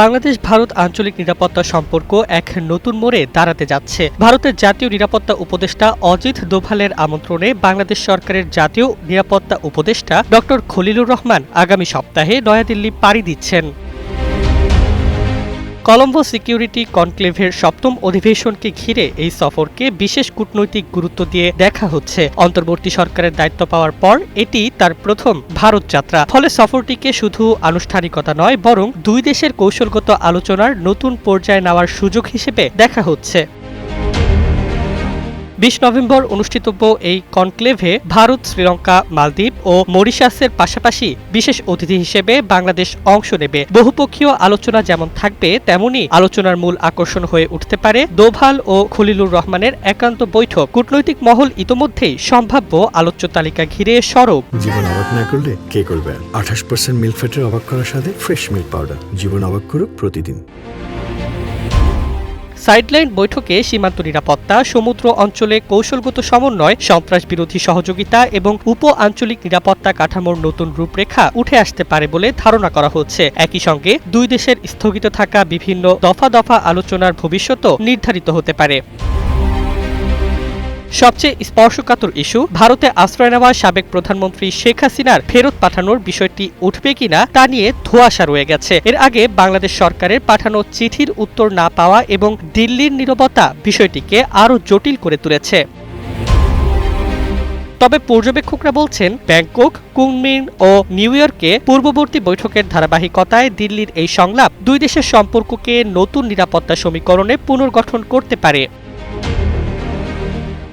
বাংলাদেশ, ভারত আঞ্চলিক নিরাপত্তা সম্পর্ক এক নতুন মোড়ে দাঁড়াতে যাচ্ছে। ভারতের জাতীয় নিরাপত্তা উপদেষ্টা অজিত দোভালের আমন্ত্রণে বাংলাদেশ সরকারের জাতীয় নিরাপত্তা উপদেষ্টা ডক্টর খলিলুর রহমান আগামী সপ্তাহে নয়াদিল্লি পাড়ি দিচ্ছেন। কলম্বো সিকিউরিটি কনক্লেভের সপ্তম অধিবেশনকে ঘিরে এই সফরকে বিশেষ কূটনৈতিক গুরুত্ব দিয়ে দেখা হচ্ছে। অন্তর্বর্তী সরকারের দায়িত্ব পাওয়ার পর এটি তার প্রথম ভারত যাত্রা। ফলে সফরটিকে শুধু আনুষ্ঠানিকতা নয়, বরং দুই দেশের কৌশলগত আলোচনার নতুন পর্যায়ে নেওয়ার সুযোগ হিসেবে দেখা হচ্ছে। বিশ নভেম্বর অনুষ্ঠিতব্য এই কনক্লেভে ভারত, শ্রীলঙ্কা, মালদ্বীপ ও মরিশাসের পাশাপাশি বিশেষ অতিথি হিসেবে বাংলাদেশ অংশ নেবে। বহুপক্ষীয় আলোচনা যেমন থাকবে, তেমনি আলোচনার মূল আকর্ষণ হয়ে উঠতে পারে দোভাল ও খলিলুর রহমানের একান্ত বৈঠক। কূটনৈতিক মহল ইতোমধ্যেই সম্ভাব্য আলোচ্য তালিকা ঘিরে সরব। জীবন অবাক না করলে কে করবে? আঠাশ পার্সেন্ট মিল্ক ফ্যাটের অবাক করার সাথে ফ্রেশ মিল্ক পাউডার জীবন অবাক করুক প্রতিদিন। সাইডলাইন বৈঠকে সীমান্ত নিরাপত্তা, সমুদ্র অঞ্চলে কৌশলগত সমন্বয়, সন্ত্রাস বিরোধী সহযোগিতা এবং উপ আঞ্চলিক নিরাপত্তা কাঠামোর নতুন রূপরেখা উঠে আসতে পারে বলে ধারণা করা হচ্ছে। একই সঙ্গে দুই দেশের স্থগিত থাকা বিভিন্ন দফা দফা আলোচনার ভবিষ্যতও নির্ধারিত হতে পারে। সবচেয়ে স্পর্শকাতর ইস্যু, ভারতে আশ্রয় নেওয়া সাবেক প্রধানমন্ত্রী শেখ হাসিনার ফেরত পাঠানোর বিষয়টি উঠবে কিনা তা নিয়ে ধোঁয়াশা রয়ে গেছে। এর আগে বাংলাদেশ সরকারের পাঠানো চিঠির উত্তর না পাওয়া এবং দিল্লির নিরবতা বিষয়টিকে আরও জটিল করে তুলেছে। তবে পর্যবেক্ষকরা বলছেন, ব্যাংকক, কুনমিন ও নিউ ইয়র্কে পূর্ববর্তী বৈঠকের ধারাবাহিকতায় দিল্লির এই সংলাপ দুই দেশের সম্পর্ককে নতুন নিরাপত্তা সমীকরণে পুনর্গঠন করতে পারে।